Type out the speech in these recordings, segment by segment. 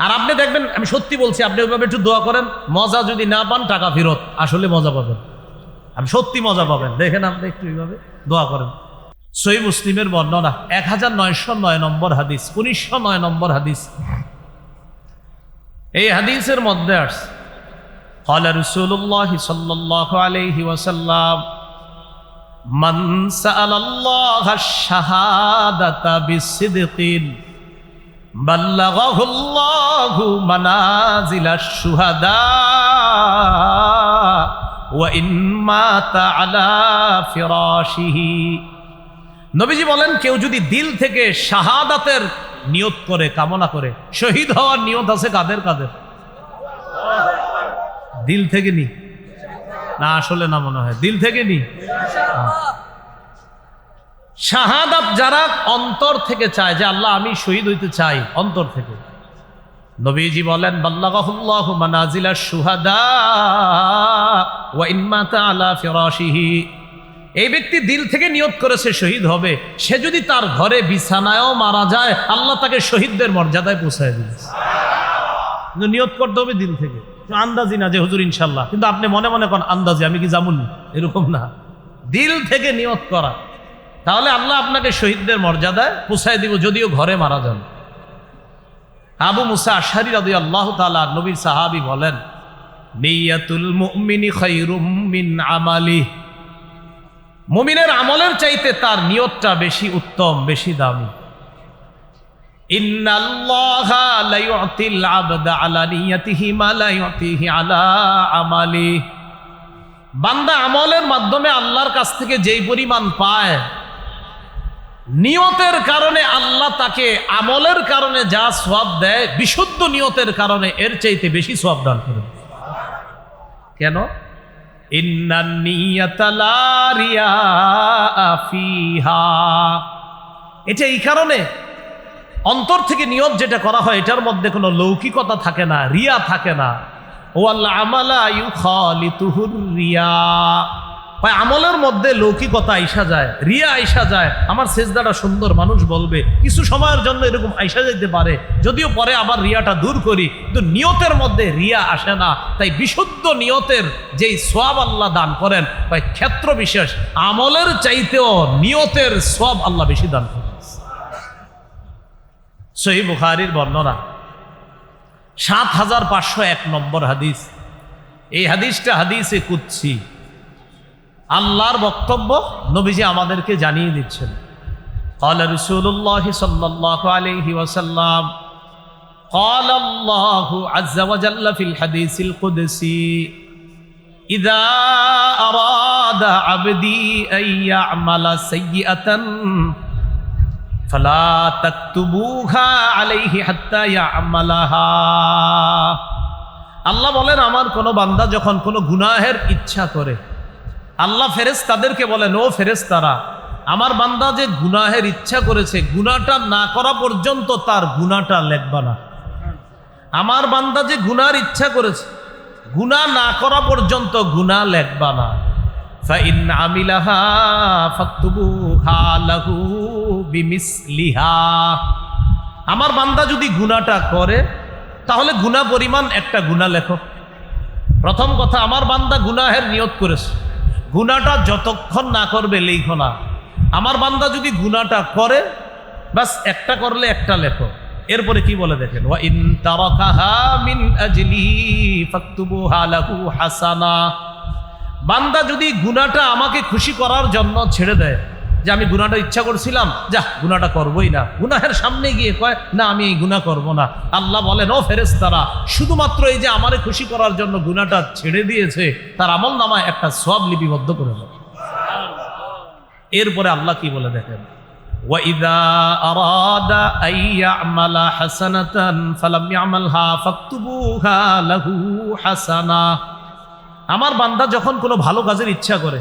আর আপনি দেখবেন আমি সত্যি বলছি আপনি ওইভাবে একটু দোয়া করেন মজা যদি না পান টাকা ফেরত আসলে মজা পাবেন আপনি সত্যি মজা পাবেন দেখেন আপনি একটু এইভাবে দোয়া করেন সই মুসলিমের বর্ণনা এক হাজার নয়শো নয় নম্বর হাদিস উনিশশো নয় নম্বর হাদিস এই হাদিসের মধ্যে আসছে قال رسول الله صلى الله عليه وسلم من سأل الله الشهادة بصدق ওয়া ইন মাতা আলা নবীজি বলেন, কেউ যদি দিল থেকে শাহাদাতের নিয়ত করে, কামনা করে, শহীদ হওয়ার নিয়ত আছে কাদের কাদের? দিল থেকে নি। না, আসলে না মনে হয়। দিল থেকে নি? শাহাদাত যারা অন্তর থেকে চায় যে আল্লাহ আমি শহীদ হইতে চাই, অন্তর থেকে। নবীজি বলেন সুহাদা আলা ফিরাশিহি। এই ব্যক্তি দিল থেকে নিয়ত করেছে শহীদ হবে। সে যদি তার ঘরে বিছানায়ও মারা যায়, আল্লাহ তাকে শহীদদের মর্যাদায় পৌঁছায় দিয়েছে কিন্তু নিয়ত করতে হবে দিল থেকে। আন্দাজি না যে, হুজুর, ইনশাল্লাহ। কিন্তু আপনি মনে মনে করেন, আন্দাজি, আমি কি জামুন? এরকম না। দিল থেকে নিয়ত করা। তাহলে আল্লাহ আপনাকে শহীদদের মর্যাদায় পুষায় দিব, যদিও ঘরে মারা যান। আবু মুসা আশারি রাদি আল্লাহ তালা নবীর সাহাবি বলেন, নিয়াতুল মুমিনি খৈরুম মিন আমালি। মুমিনের আমলের চাইতে তার নিয়তটা বেশি উত্তম, বেশি দামি। আমালি। বান্দা আমলের মাধ্যমে আল্লাহর কাছ থেকে যেই পরিমাণ পায় নিয়তের কারণে আল্লাহ তাকে আমলের কারণে যা সওয়াব দেয়, বিশুদ্ধ নিয়তের কারণে এর চাইতে বেশি সওয়াব দান করে। কেন? এটা এই কারণে অন্তর থেকে নিয়ত যেটা করা হয়, এটার মধ্যে কোনো লৌকিকতা থাকে না, রিয়া থাকে না। ও আল্লাহ আমালা ইউ খালিতুহুর রিয়া। ভাই আমলের মধ্যে লৌকিকতা আইসা যায়, রিয়া আইসা যায়, আমার সেজদাটা সুন্দর, মানুষ বলবে। কিছু সময়ের জন্য এরকম আইসা যেতে পারে, যদিও পরে আবার রিয়াটা দূর করি, কিন্তু নিয়তের মধ্যে রিয়া আসে না। তাই বিশুদ্ধ নিয়তের যেই সোয়াব আল্লাহ দান করেন ভাই ক্ষেত্র বিশেষ, আমলের চাইতেও নিয়তের সোয়াব আল্লাহ বেশি দান করেন। সহি বুখারির বর্ণনা। সাত হাজার পাঁচশো এক নম্বর হাদিস। এই হাদিসটা হাদিসে কুচ্ছি আল্লাহর বক্তব্য নবীজি আমাদেরকে জানিয়ে দিচ্ছেন قال رسول الله صلى الله عليه وسلم قال الله عز وجل في الحديث القدسي إذا أراد عبدي أن يعمل سيئة فلا تكتبوها عليه حتى يعملها আল্লাহ বলেন আমার কোন বান্দা যখন কোনো গুনাহের ইচ্ছা করে আল্লাহ ফেরেস তাদেরকে বলেন ও ফেরেস তারা আমার বান্দা যে গুনাহের ইচ্ছা করেছে গুনাটা না করা পর্যন্ত তার গুনাটা লেখবা না। আমার বান্দা যে গুনার ইচ্ছা করেছে, গুনাহ না করা পর্যন্ত গুনাহ লেখবা না। আমার বান্দা যদি গুনাহটা করে, তাহলে গুনাহ পরিমাণ একটা গুনাহ লেখো। প্রথম কথা, আমার বান্দা গুনাহের নিয়ত করেছে। গুনাটা যতক্ষণ না করবে, লেখো না। আমার বান্দা যদি গুণাটা করে বাস একটা করলে একটা লেখো। এরপরে কি বলে দেখেন? ইন লাহু হাসানা। বান্দা যদি গুনাটা আমাকে খুশি করার জন্য ছেড়ে দেয় যে আমি গুনাটা ইচ্ছা করছিলাম যা গুনাটা করবই না গুনাহের সামনে গিয়ে কয় না আমি এই গুনাহ করব না আল্লাহ বলেন ও ফেরেস তারা শুধুমাত্র এই যে আমারে খুশি করার জন্য গুনাটা ছেড়ে দিয়েছে তার আমল নামায় একটা সব লিপিবদ্ধ করে দেয় এরপরে আল্লাহ কি বলে দেখেন وَإِذَا أَرَادَ أَن يَعْمَلَ حَسَنَةً فَلَمْ يَعْمَلْهَا فَاكْتُبُوهَا لَهُ حَسَنَةً আমার বান্দা যখন কোনো ভালো কাজের ইচ্ছা করে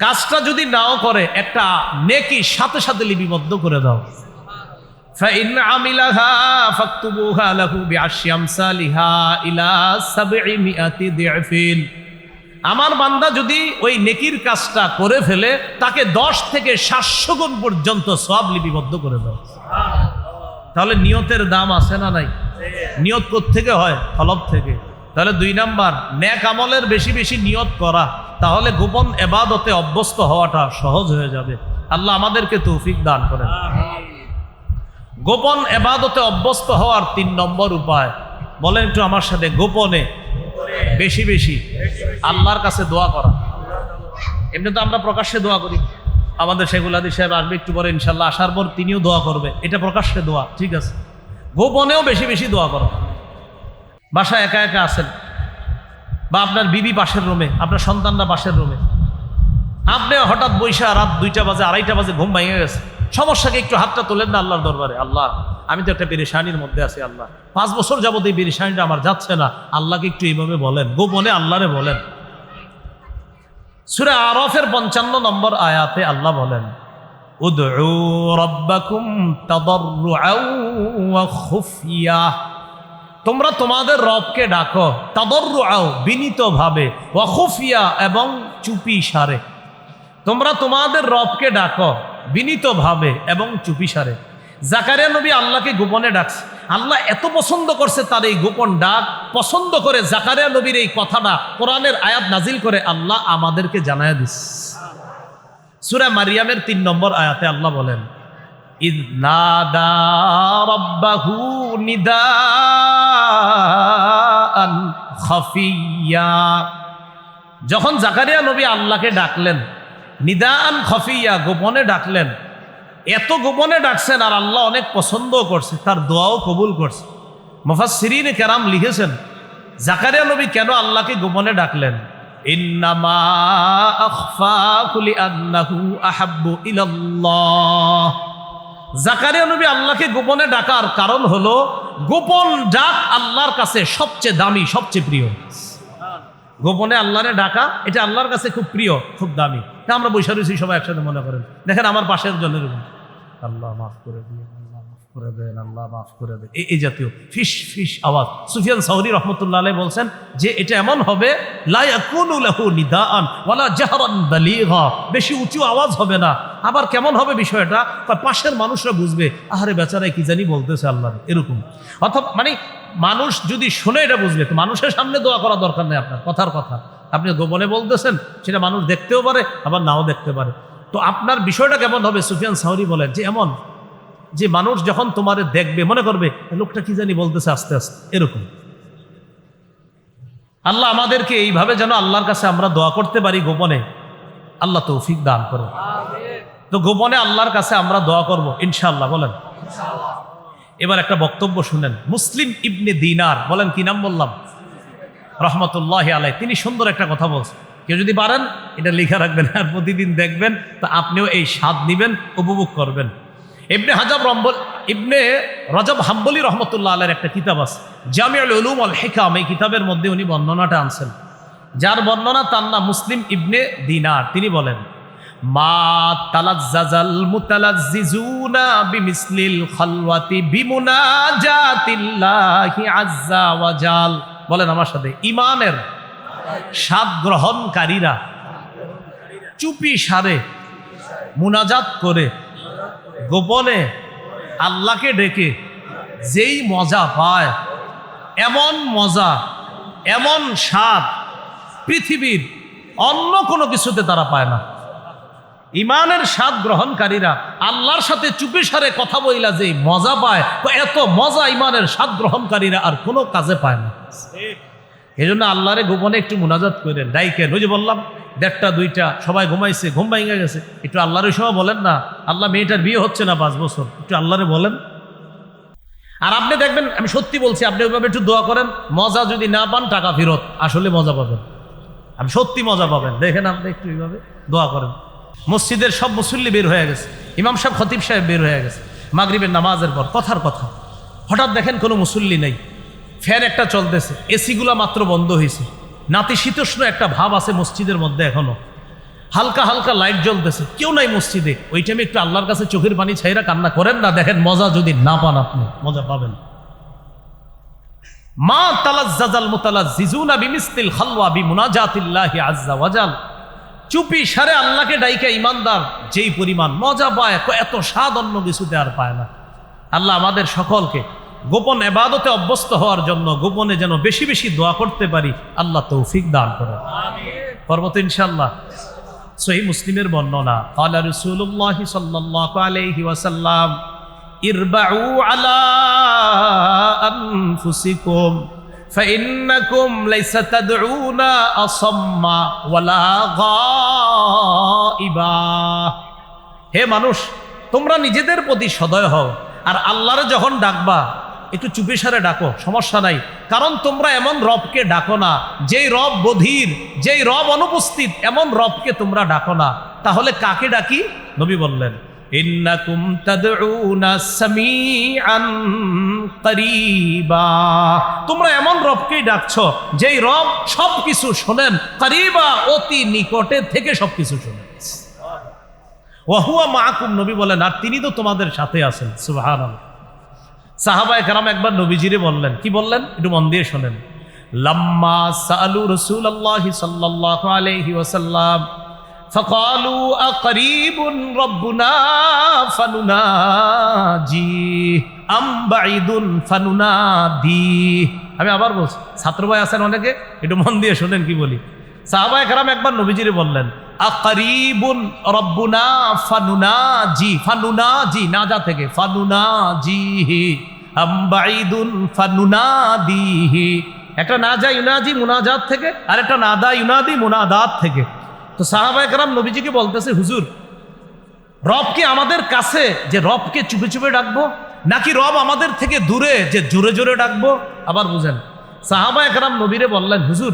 কাজটা যদি নাও করে একটা নেকি সাথে সাথে লিপিবদ্ধ করে দাও فإن عملها فاكتبوها له بعشر أمثالها إلى سبعمائة ضعف আমার বান্দা যদি ওই নেকির কাজটা করে ফেলে তাকে দশ থেকে সাতশো গুণ পর্যন্ত সব লিপিবদ্ধ করে দাও তাহলে নিয়তের দাম আছে না নাই নিয়ত থেকে হয় হলফ থেকে তাহলে দুই নাম্বার ন্যাক আমলের বেশি বেশি নিয়ত করা তাহলে গোপন এবাদতে অভ্যস্ত হওয়াটা সহজ হয়ে যাবে। আল্লাহ আমাদেরকে তৌফিক দান করেন। গোপন এবাদতে অভ্যস্ত হওয়ার তিন নম্বর উপায় বলেন একটু আমার সাথে গোপনে বেশি বেশি আল্লাহর কাছে দোয়া করা। এমনি তো আমরা প্রকাশ্যে দোয়া করি। আমাদের শেখুল আদি সাহেব আসবে একটু পরে ইনশাল্লাহ আসার পর তিনিও দোয়া করবে। এটা প্রকাশ্যে দোয়া ঠিক আছে। গোপনেও বেশি বেশি দোয়া করো। বাসায় একা একা আছেন? বা আপনার বিবি পাশের রুমে, আপনার সন্তানরা পাশের রুমে? আপনি হঠাৎ বৈশা রাত দুইটা বাজে, আড়াইটা বাজে ঘুম ভেঙে গেছে। সমস্যাকে একটু হাতটা তোলেন না আল্লাহর দরবারে? আল্লাহ, আমি তো একটা পেরেশানির মধ্যে আছি, আল্লাহ। পাঁচ বছর যাবত এই পেরেশানিটা আমার যাচ্ছে না। আল্লাহকে একটু এইভাবে বলেন, গোপনে আল্লাহরে বলেন। সুরে আরফের পঞ্চান্ন নম্বর আয়াতে আল্লাহ বলেন, উদউ রব্বাকুম তাদাররুআও ওয়া খুফিয়া। তোমরা তোমাদের রবকে ডাকো, তাদর্রুআও, বিনীতভাবে, ওয়া খুফিয়া এবং চুপি সারে। তোমরা তোমাদের রবকে ডাকো, বিনীতভাবে এবং চুপি সারে। জাকারিয়া নবী আল্লাহকে গোপনে ডাকছে। আল্লাহ এত পছন্দ করছে তার এই গোপন ডাক, পছন্দ করে জাকারিয়া নবীর এই কথাটা কোরআনের আয়াত নাজিল করে আল্লাহ আমাদেরকে জানায় দিস। সুরা মারিয়ামের তিন নম্বর আয়াতে আল্লাহ বলেন, ইদ নাদা রব্বাহু খাফিয়া। যখন জাকারিয়া নবী আল্লাহকে ডাকলেন নিদান খফিয়া, গোপনে ডাকলেন। এত গোপনে ডাকছেন আর আল্লাহ অনেক পছন্দও করছে, তার দোয়াও কবুল করছে। মুফাসসিরিন কেরাম লিখেছেন, জাকারিয়া নবী কেন আল্লাহকে গোপনে ডাকলেন? জাকারিয়া নবী আল্লাহকে গোপনে ডাকার কারণ হলো গোপন ডাক আল্লাহর কাছে সবচেয়ে দামি, সবচেয়ে প্রিয়। গোপনে আল্লাহরে ডাকা, এটা আল্লাহর কাছে খুব প্রিয়, খুব দামি। আমরা বৈশা রয়েছি সবাই একসাথে মনে করেন। দেখেন আমার পাশের জন্য আল্লাহ মাফ করে দিয়ে করে দেন, আল্লাহ মাফ করে দেন। এই- জাতীয় ফিস ফিস আওয়াজ। সুফিয়ান সাউরি রহমতুল্লাহ আলাই বলছেন যে এটা এমন হবে বেশি উঁচু আওয়াজ হবে না। আবার কেমন হবে বিষয়টা? তার পাশের মানুষরা বুঝবে, আহারে বেচারাই কি জানি বলতেছে আল্লাহ, এরকম। অথবা মানে মানুষ যদি শুনে এটা বুঝবে, তো মানুষের সামনে দোয়া করা দরকার নেই আপনার, কথার কথা। আপনি গোপনে বলতেছেন, সেটা মানুষ দেখতেও পারে, আবার নাও দেখতে পারে। তো আপনার বিষয়টা কেমন হবে? সুফিয়ান সাহরি বলেন যে এমন যে মানুষ যখন তোমারে দেখবে, মনে করবে লোকটা কি জানি বলতেছে আস্তে আস্তে, এরকম। আল্লাহ আমাদেরকে এইভাবে যেন আল্লাহর কাছে আমরা দোয়া করতে পারি গোপনে, আল্লাহ তৌফিক দান করে তো গোপনে আল্লাহর কাছে আমরা দোয়া করব, ইনশাআল্লাহ, বলেন। এবার একটা বক্তব্য শুনেন। মুসলিম ইবনে দিনার, বলেন, কি নাম বললাম? রহমতুল্লাহ আলাই তিনি সুন্দর একটা কথা বলছেন। কেউ যদি পারেন, এটা লিখে রাখবেন আর প্রতিদিন দেখবেন, তা আপনিও এই স্বাদ নিবেন, উপভোগ করবেন। ইবনে হাজাব রম্বল, ইবনে রজব হাম্বলি রহমতুল্লাহ আলের একটা কিতাব আছে। জামিউল উলুম আল হেকাম, এই কিতাবের মধ্যে উনি বর্ণনাটা আনছেন। যার বর্ণনা তার নাম মুসলিম ইবনে দিনার। তিনি বলেন, মা তালাজ্জাজাল মুতালাজ্জিজুনা বিমিসলিল খালওয়াতি বিমুনাজাতিল্লাহি আজ্জা ওয়া জাল। বলেন আমার সাথে, ইমানের স্বাদ গ্রহণকারীরা চুপি সারে মুনাজাত করে গোপনে আল্লাহকে ডেকে যেই মজা পায়, এমন মজা, এমন স্বাদ পৃথিবীর অন্য কোনো কিছুতে তারা পায় না। ইমানের স্বাদ গ্রহণকারীরা আল্লাহর সাথে চুপি সারে কথা বইলা যে মজা পায় এত মজা ইমানের স্বাদ গ্রহণকারীরা আর কোনো কাজে পায় না। এই জন্য আল্লাহরে গোপনে একটু মোনাজাত করেন। ডাইকেন ওই যে বললাম, দেড়টা, দুইটা, সবাই ঘুমাইছে, ঘুম ভাঙে গেছে। একটু আল্লাহর ওই সময় বলেন না, আল্লাহ মেয়েটার বিয়ে হচ্ছে না পাঁচ বছর। একটু আল্লাহরে বলেন। আর আপনি দেখবেন, আমি সত্যি বলছি, আপনি ওইভাবে একটু দোয়া করেন, মজা যদি না পান, টাকা ফেরত, আসলে মজা পাবেন। আপনি সত্যি মজা পাবেন। দেখেন আপনি একটু এইভাবে দোয়া করেন। মসজিদের সব মুসল্লি বের হয়ে গেছে। ইমাম সাহেব, খতিব সাহেব বের হয়ে গেছে। মাগরিবের নামাজের পর, কথার কথা। হঠাৎ দেখেন কোনো মুসল্লি নেই। ফ্যান একটা চলতেছে, এসিগুলা মাত্র বন্ধ হয়েছে। নাতিশীতোষ্ণ একটা ভাব আছে মসজিদের মধ্যে এখনও। হালকা হালকা লাইট জ্বলতেছে, কেউ নাই মসজিদে। ওই টাইমে একটু আল্লাহর কাছে চোখের পানি ছাইরা কান্না করেন না, দেখেন মজা যদি না পান আপনি, মজা পাবেন। মা তালাজ্জাজাল মুতালাজ্জিজুনা বিমিসলিল খালওয়া বিমুনাজাতিল্লাহি আজ্জা ওয়াজাল চুপি সারে আল্লাহকে ডাইকা ইমানদার যেই পরিমাণ মজা পায়, এত স্বাদ অন্য কিছুতে আর পায় না। আল্লাহ আমাদের সকলকে গোপন এবাদতে অভ্যস্ত হওয়ার জন্য গোপনে যেন বেশি বেশি দোয়া করতে পারি আল্লাহ তৌফিক দান করে পর্বত ইনশাল্লাহ সহি মুসলিমের বর্ণনা قال رسول الله صلى الله عليه وسلم اربعوا على انفسكم فانكم ليس تدعون اصم ولا غائبا হে মানুষ তোমরা নিজেদের প্রতি সদয় হও আর আল্লাহরে যখন ডাকবা একটু চুপি সারে ডাকো, সমস্যা নাই। কারণ তোমরা এমন রবকে ডাকো না। যেই রব বধির যেই রব অনুপস্থিত, এমন রবকে তোমরা ডাকো না। তাহলে কাকে ডাকি? নবী বললেন তোমরা এমন রবকেই ডাকছো, যেই রব সবকিছু শোনেন। করিবা অতি নিকটে থেকে সবকিছু শোনেন। ওয়াহুয়া মাহকুম নবী বলেন, আর তিনি তো তোমাদের সাথে আছেন। সুবাহান সাহাবায় কারাম একবার নবীজিরে বললেন কি বললেন একটু মন দিয়ে শোনেন লাম্মা সালু রসুল আল্লাহ সাল্লাহ আলহি ওসাল্লাম فقالوا أقريب ربنا فنناجي أم بعيد فننادي আমি আবার বলছি ছাত্র ভাই আছেন অনেকে একটু মন দিয়ে শোনেন কি বলি সাহাবায় কারাম একবার নবীজিরে বললেন আকরিবুন রব্বুনা ফানুনাজি ফানুনাজি নাজা থেকে ফানুনাজিহি আম্বাইদুন ফানুনাদিহি একটা নাজা ইউনাজি মুনাজাত থেকে, আর একটা নাদা ইউনাদি মুনাদাত থেকে। তো সাহাবা একরাম নবীজিকে বলতেছে, হুজুর রবকে আমাদের কাছে, যে রবকে চুপে চুপে ডাকবো? নাকি রব আমাদের থেকে দূরে, যে জোরে জোরে ডাকবো? আবার বুঝেন সাহাবা একরাম নবীরে বললেন, হুজুর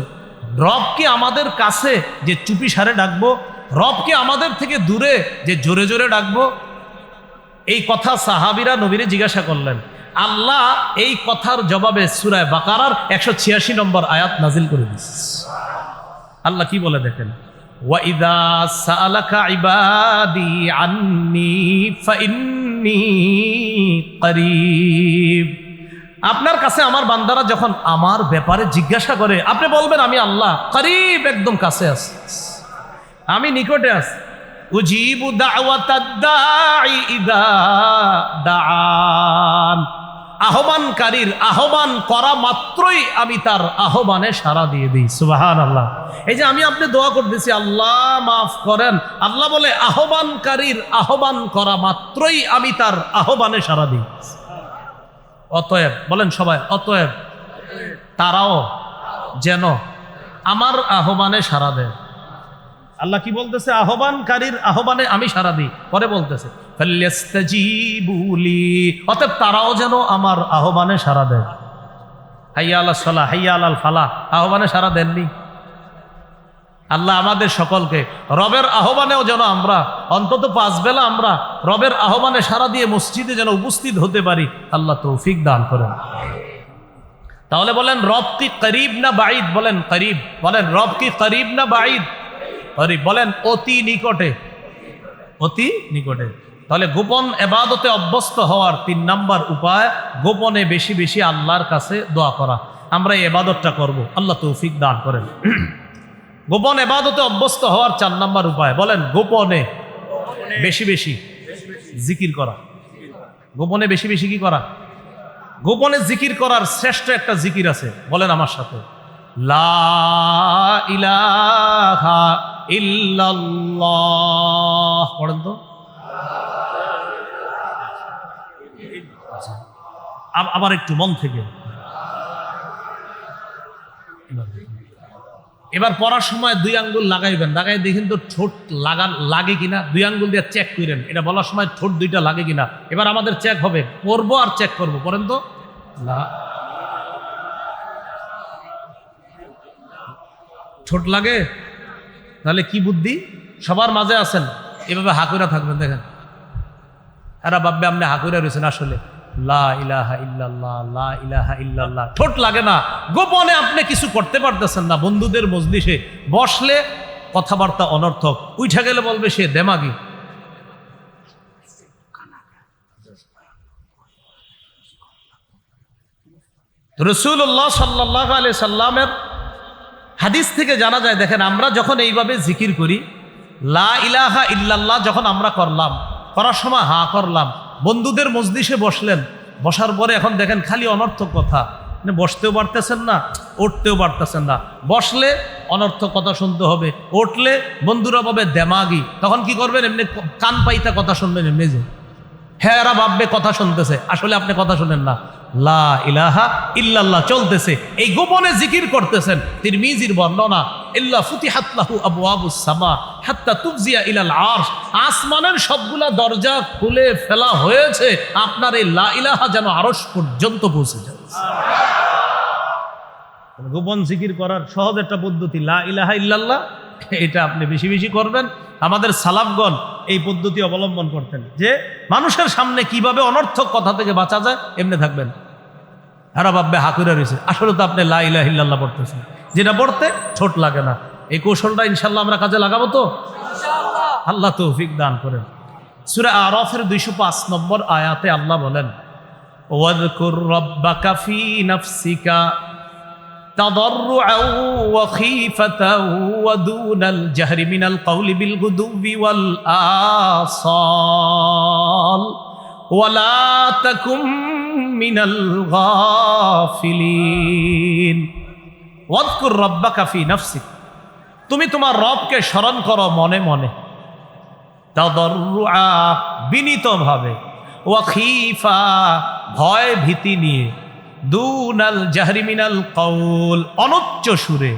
রবকে আমাদের কাছে যে চুপি সারে ডাকবো, রবকে আমাদের থেকে দূরে যে জোরে জোরে ডাকবো, এই কথা সাহাবিরা নবীরে জিজ্ঞাসা করলেন। আল্লাহ এই কথার জবাবে সুরায় বাকারার একশো ছিয়াশি নম্বর আয়াত নাজিল করে দিস। আল্লাহ কি বলে দেখেন? ওয়াইদা সালাকা ইবাদি আন্নি ফাইন্নি করিব। আপনার কাছে আমার বান্দারা যখন আমার ব্যাপারে জিজ্ঞাসা করে, আপনি বলবেন, আমি আল্লাহ, করিব, একদম কাছে আছি। আমি নিকটে আছি। উজিবু দাআন। আহ্বানকারীর আহ্বান করা মাত্রই আমি তার আহ্বানে সাড়া দিয়ে দিই। সুবাহান আল্লাহ এই যে আমি আপনি দোয়া করতেছি, আল্লাহ মাফ করেন। আল্লাহ বলে, আহ্বানকারীর আহ্বান করা মাত্রই আমি তার আহ্বানে সাড়া দিই। অতএব, বলেন সবাই, অতএব তারাও যেন আমার আহ্বানে সারা দেয়। আল্লাহ কি বলতেছে? আহ্বানকারীর আহ্বানে আমি সারা দিই। পরে বলতেছে অতএব তারাও যেন আমার আহ্বানে সারা দেয়। হাইয়া আল্লাহ সালা হাইয়া আল্লাহ ফালা আহ্বানে সারা দেননি। আল্লাহ আমাদের সকলকে রবের আহ্বানেও যেন আমরা, অন্তত পাঁচ বেলা আমরা রবের আহ্বানে সারা দিয়ে মসজিদে যেন উপস্থিত হতে পারি, আল্লাহ তৌফিক দান করেন। তাহলে বলেন, রব কি করিব না বাইদ বলেন, করিব। বলেন, রব কি করিব না বাইদ করিব। বলেন, অতি নিকটে। অতি নিকটে। তাহলে গোপন এবাদতে অভ্যস্ত হওয়ার তিন নাম্বার উপায়, গোপনে বেশি বেশি আল্লাহর কাছে দোয়া করা। আমরা এই এবাদতটা করব। আল্লাহ তৌফিক দান করেন। গোপন এবাদতে অভ্যস্ত হওয়ার চার নাম্বার উপায়। বলেন গোপনে। বেশি বেশি। জিকির করা। গোপনে বেশি বেশি কি করা? গোপনে জিকির করার শ্রেষ্ঠ একটা জিকির আছে। বলেন আমার সাথে। লা ইলাহা ইল্লাল্লাহ। পড়েন তো। আব- আবার একটু মন থেকে। এবার পড়ার সময় দুই আঙ্গুল লাগাইবেন। লাগাই দেখেন তো ঠোঁট লাগা লাগে কিনা, দুই আঙ্গুল দিয়ে চেক করেন। এটা বলার সময় ঠোঁট দুইটা লাগে কিনা। এবার আমাদের চেক হবে। পড়ব আর চেক করব। পড়েন তো? লা- ঠোঁট লাগে? তাহলে কি বুদ্ধি? সবার মাঝে আছেন। এভাবে হাকুরা থাকবেন, দেখেন। এরা ভাববে আপনি হাকুরা রয়েছেন আসলে। ঠোঁট লাগে না। গোপনে আপনি কিছু করতে পারতেছেন না বন্ধুদের মজলিসে। বসলে কথাবার্তা অনর্থক। উঠা গেলে বলবে সে দেমাগি। রসুল্লাহ সাল্লাহ আলি সাল্লামের হাদিস থেকে জানা যায়, দেখেন, আমরা যখন এইভাবে জিকির করি, লা ইলাহা ইল্লাল্লাহ যখন আমরা করলাম, করার সময় হা করলাম বন্ধুদের মজলিসে বসলেন। বসার পরে এখন দেখেন খালি অনর্থক কথা। মানে বসতেও পারতেছেন না উঠতেও পারতেছেন না। বসলে অনর্থক কথা শুনতে হবে উঠলে বন্ধুরা পাবে দেমাগি। তখন কি করবেন? এমনি কান পাইতা কথা শুনবেন এমনি যে। হ্যাঁ এরা ভাববে কথা শুনতেছে। আসলে আপনি কথা শুনেন না। লা ইলাহা ইল্লাল্লাহ চলতেছে। এই গোপনে জিকির করতেছেন। তিরমিজির বর্ণনা, ইল্লা ফুতিহাত লাহু আবওয়াবুস সামা হাত্তা তুফজিয়া ইলাল আরশ। আসমানের সবগুলা দরজা খুলে ফেলা হয়েছে, আপনার এই লা ইলাহা যেন আরশ পর্যন্ত পৌঁছে যায়। গোপন জিকির করার সহজ একটা পদ্ধতি, লা ইলাহা ইল্লাল্লাহ এটা আপনি বেশি বেশি করবেন। আমাদের সালাফগণ এই পদ্ধতি অবলম্বন করতেন যে মানুষের সামনে কীভাবে অনর্থক কথা থেকে বাঁচা যায় এমনি থাকবেন। হারা ভাববে হাকুরা রয়েছে। আসলে তো আপনি লা ইলাহা পড়তেছেন। যেটা পড়তে ছোট লাগে না। এই কৌশলটা ইনশাল্লাহ আমরা কাজে লাগাবো তো? আল্লাহ তৌফিক দান করেন। সুরা আরফের দুইশো পাঁচ নম্বর আয়াতে আল্লাহ বলেন ওয়াদকুর রব্বাকা ফি নাফসিকা تضرعا وخيفة ودون الجهر من القول بالغدو والآصال ولا تكن من الغافلين واذكر ربك في نفسك তুমি তোমার রবকে স্মরণ করো মনে মনে তাদরুআ বিনীতভাবে ওয়াখিফা ভয় ভীতি নিয়ে দুনাল জাহরিমিনাল কৌল অনুচ্চ সুরে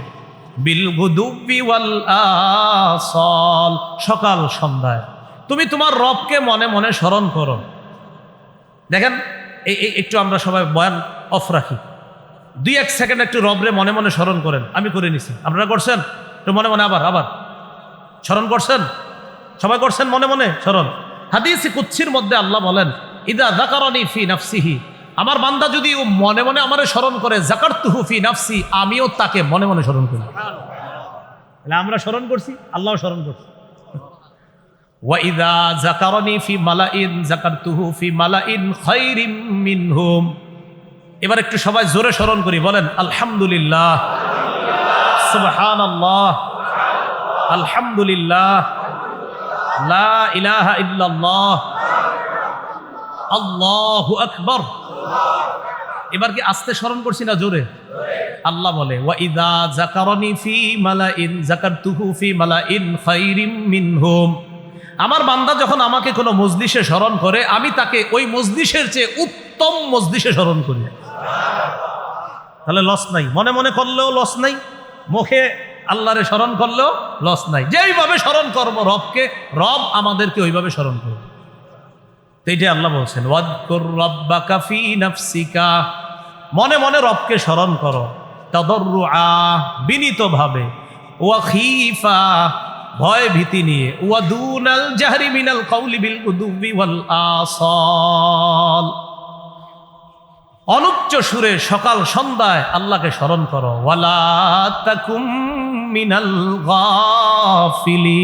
আসল, সকাল সন্ধ্যায়। তুমি তোমার রবকে মনে মনে স্মরণ করো। দেখেন এই একটু আমরা সবাই বয়ান অফ রাখি। দুই এক সেকেন্ড একটু রবরে মনে মনে স্মরণ করেন। আমি করে নিছি। আপনারা করছেন? একটু মনে মনে আবার আবার। স্মরণ করছেন? সবাই করছেন মনে মনে? স্মরণ। হাদিসি কুচ্ছির মধ্যে আল্লাহ বলেন, ইদা জাকারনি ফি নাফসিহি। আমার বান্দা যদি ও মনে মনে আমারে স্মরণ করে জাকার তুহুফি নাফসি আমিও তাকে মনে মনে স্মরণ করি। তাহলে আমরা স্মরণ করছি আল্লাহ স্মরণ করছি। ওয়াইদা জাকারনি ফি মালাইন জাকারতুহু ফি মালাইন খাইরিম মিনহুম এবার একটু সবাই জোরে স্মরণ করি বলেন আলহামদুলিল্লাহ সুবহানাল্লাহ আলহামদুলিল্লাহ লা ইলাহা ইল্লাল্লাহ আল্লাহু আকবার এবার কি আস্তে স্মরণ করছি না জোরে? আল্লাহ বলে, ওয়াইদা জাকারনি ফি মালাইন জাকারতুহু ফি মালাইন খাইরিম মিনহুম। আমার বান্দা যখন আমাকে কোনো মজলিসে স্মরণ করে, আমি তাকে ওই মজলিসের চেয়ে উত্তম মজলিসে স্মরণ করি। তাহলে লস নাই। মনে মনে করলেও লস নাই, মুখে আল্লাহরে স্মরণ করলেও লস নাই। যেইভাবে স্মরণ করব রবকে, রব আমাদেরকে ওইভাবে স্মরণ করবে। তো এইটাই আল্লাহ বলছেন, ওয়াদকুর রব্বাকা ফি নাফসিকা। মনে মনে রবকে স্মরণ করো, তাদররুআ বিনীতভাবে, ওয়াখিফা ভয় ভীতি নিয়ে, ওয়াদুনাল জাহরি মিনাল কওলি বিল গুদুবি ওয়াল আসাল। অনুচ্চ সুরে সকাল সন্ধ্যায় আল্লাহকে স্মরণ করো, ওয়ালা তাকুম মিনাল গাফিলিন।